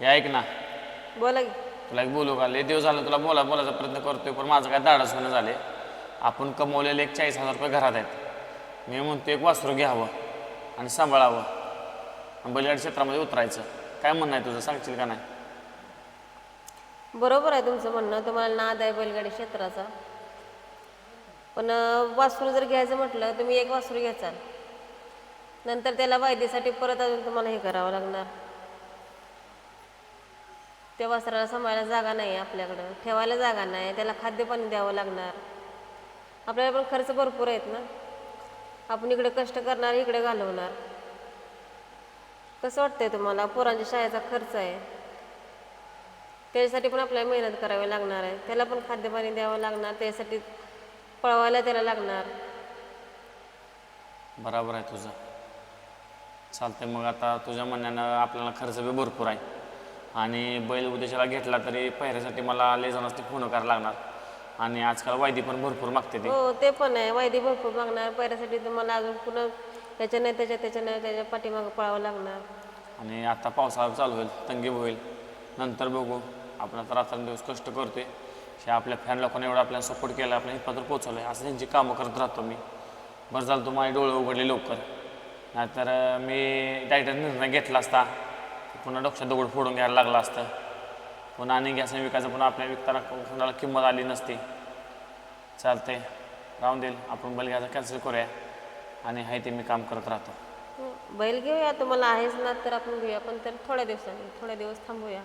हे ऐक ना. बोला की. तुला एक बोलू का? लय दिवस झालं तुला बोला बोलायचा प्रयत्न करतोय पण माझं काय धाडस होणं झाले आपण कमवलेले एक चाळीस हजार रुपये घरात आहेत. मी म्हणतो एक वासरू घ्यावं आणि सांभाळावं. आणि बैलगाडी क्षेत्रामध्ये उतरायचं. काय म्हणणं आहे तुझं? सांगशील का नाही? बरोबर आहे तुमचं म्हणणं. तुम्हाला नाद आहे बैलगाडी क्षेत्राचा. पण अं, वासरू जर घ्यायचं म्हटलं तुम्ही एक वासरू घ्याचाल. नंतर त्याला वायदेसाठी परत अजून तुम्हाला हे करावं लागणार. त्या वस्त्राला सांभाळायला जागा नाही आपल्याकडं ठेवायला जागा नाही त्याला खाद्यपाणी द्यावं लागणार. आपल्याला पण खर्च भरपूर आहेत ना. आपण इकडे कष्ट करणार इकडे घालवणार. कसं वाटतंय तुम्हाला? पोरांच्या शाळेचा खर्च आहे. त्याच्यासाठी पण आपल्याला मेहनत करावी लागणार आहे. त्याला पण खाद्यपाणी द्यावं लागणार त्यासाठी पळवायला त्याला लागणार. बरोबर आहे तुझं. चालतंय मग आता तुझ्या म्हणण्यानं आपल्याला खर्च बी भरपूर आहे. आणि बैल उद्याच्याला घेतला तरी पहिऱ्यासाठी मला लय जणांनी फोन करायला लागणार. आणि आजकाल वायदी पण भरपूर मागते ते. हो ते पण आहे. वायदी भरपूर मागणार. पैऱ्यासाठी तुम्हाला अजून पुन्हा त्याच्या नाही त्याच्या त्याच्या नाही त्याच्या पाठीमागं पळावं लागणार. आणि आता पावसाळा चालू होईल तंगी होईल. नंतर बघू. आपण आता रात्रंदिवस कष्ट करतोय. हे आपल्या फॅन लोकांनी एवढं आपल्याला सपोर्ट केला आपल्या हितपात्र पोचवलं आहे असं त्यांची कामं करत राहतो मी. बरं झालं तू माझे डोळे उघडले लवकर. नाहीतर मी डायरेक्ट निर्णय घेतला असता. पुन्हा डोक्यात दगड फोडून घ्यायला लागला असतं. पुन्हा आणि गॅस विकायचं पुन्हा आपल्या विकताना कोणाला किंमत आली नसती. चालते राहून देईल. आपण बैल बलग्याचा कॅन्सल करूया. आणि आहे ते मी काम करत राहतो. हो, बैल घेऊया. तुम्हाला आहेच ना तर आपण घेऊया. पण तर थोड्या दिवसांनी थोड्या दिवस थांबूया.